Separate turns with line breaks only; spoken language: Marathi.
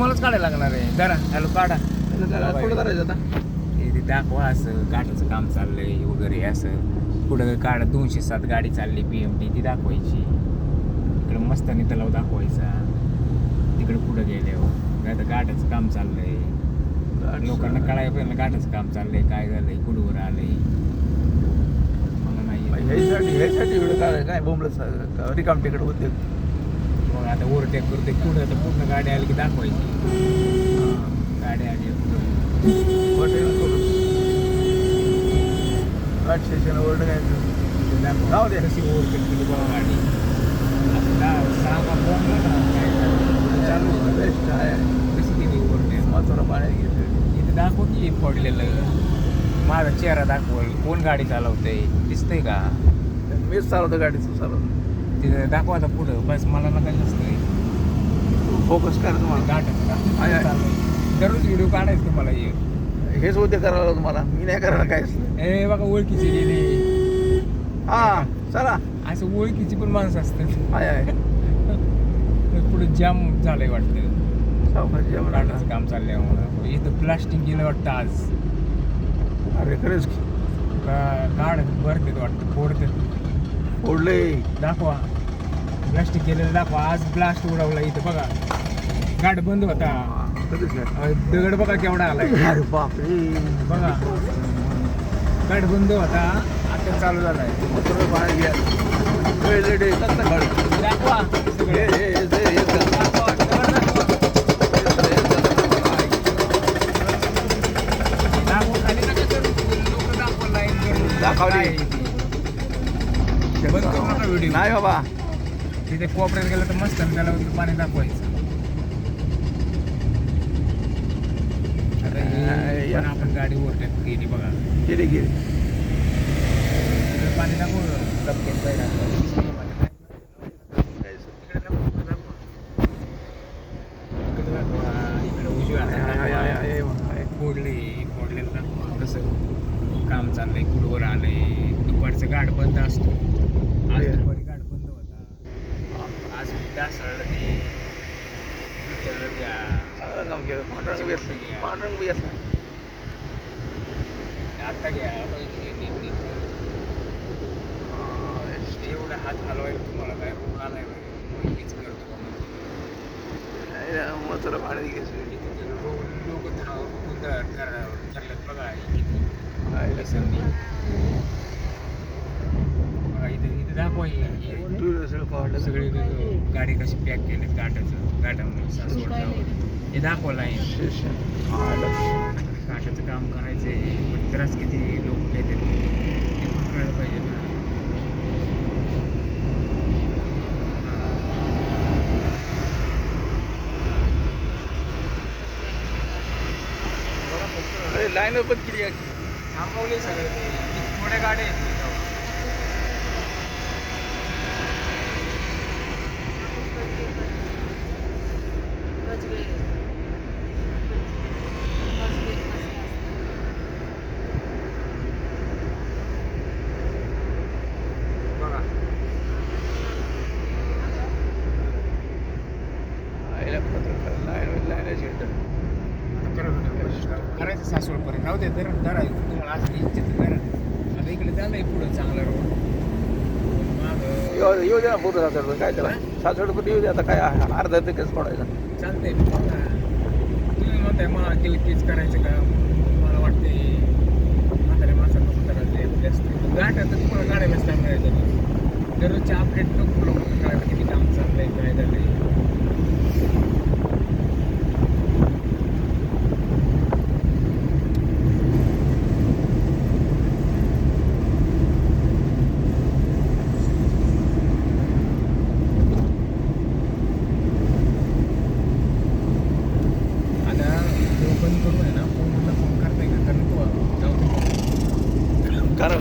तुम्हालाच काढायला लागणार आहे. जरा हॅलो काढा.
कुठं करायचं आता?
हे ते दाखवा असं गाठाचं काम चाललंय वगैरे असं. पुढं काढा दोनशे सात गाडी चालली पी एम टी ती दाखवायची. इकडं मस्तानी तलाव दाखवायचा. तिकडे पुढं गेल्यावर काय तर गाठाचं काम चाललंय. लोकांना कळायला पाहिजे गाठाचं काम चाललंय. काय झालंय? कुठवर आलंय? मला नाही
ह्यासाठी एवढं काय काय बोंबलं रिकाम तिकडे उद्योग?
मग आता ओव्हरटेक करते पुढं तर पूर्ण गाडी आली की दाखवायची. गाडी आली
घाट स्टेशन दे.
कशी ओव्हरटेक केली बाबा गाडी. सहा झालं. चालू.
बेस्ट आहे.
कशी केली ओव्हरटेक?
मथुरा पाण्यात घेतलं
इथे दाखव की माझा चेहरा दाखवल. कोण गाडी चालवतंय? दिसतंय का?
मीच चालवतो गाडीचं चालवतो
तिथे दाखवा आता पुढं. बस मला नका दिसतंय
फोकस करा तुम्हाला.
का दररोज व्हिडिओ काढायचं तुम्हाला ये
हेच उद्योग करायला मला मी नाही करायला काय
ए बघा ओळखीची गेली.
हा चला.
असं ओळखीची पण माणसं असतात.
आहे आहे
पुढे जाम झालंय वाटतं. काम चालल्यामुळं इथं प्लास्टिक गेलं वाटतं आज.
अरे खरंच
काढ भरतेत वाटतं फोडतेत.
फोडले
दाखवा. प्लास्टिक केलेलं दाखवा. आज ब्लास्ट उडवला इथं. बघा. गाठ बंद होता. दगड बघा केवढा आलाय.
अरे बापरे.
बघा. गाठ बंद होता. आता चालू
गाडी
दाखवा. सगळे
दाखवली.
बंद करू नका व्हिडिओ.
नाही बाबा.
तिथे कोपऱ्यात गेलं तर मस्त आणि त्याला पाणी दाखवायचं. आता हे
या.
पण आपण गाडी गेली बघा.
गेले गेले.
तिकडे पाणी दाखव. इकडे दाखवा, इकडे उजव्या हाताला
आहे, आहे,
दाखवा.
आहे, आहे.
फोडले फोडलेलं दाखवा. कसं? काम चाललंय कुडवर आलंय. दुपारचं गाठ बंद असतो. आज. दुपारी गाठ बंद होता. आज ते
पांढरंग बी असलं
आता घ्या. एवढा हात हलवायला तुम्हाला काय रोग आलाय बरं. मग हेच करतो. का?
मथुरा पाण्यात घ्यायचं.
ते रोग- लोक तर गोंधळ करा- करल्यात बघा इथे.
आहे. टू व्हीलर सगळे
गाडी कशी पॅक केली गाठाचं गाठामध्ये सासवड हे दाखवलं आहे
काट्याचं काम
करायचं काम करायचंय पण त्रास किती लोक घेतात ते पण कळलं पाहिजे ना
अरे लाईन पण किती आहे.
थांबवले सगळे थोड्या गाड्या आहेत तिथं. बघा
आईला पत्रकार लाईन लाईनच घेतं.
करायचं सासवडपर्यंत राहू दे तर धरा. तुम्हाला आज इच्छित करा. आता इकडे झालंय पुढं चांगला रोड
येऊ येऊ दे ना पुढं सासवड काय त्याला? सासवड पण येऊ दे आता? काय आहे, अर्धा ते कसं पडायला
चालतंय. तुम्ही म्हणताय मला ते तेच करायचं का? मला वाटते म्हाताऱ्या करायला आपले असते. गाठ आता तुम्हाला चांगलं आहे दररोज दररोजचे अपडेट नको लोक कळायला किती काम चाललंय काय झालंय.
Cara,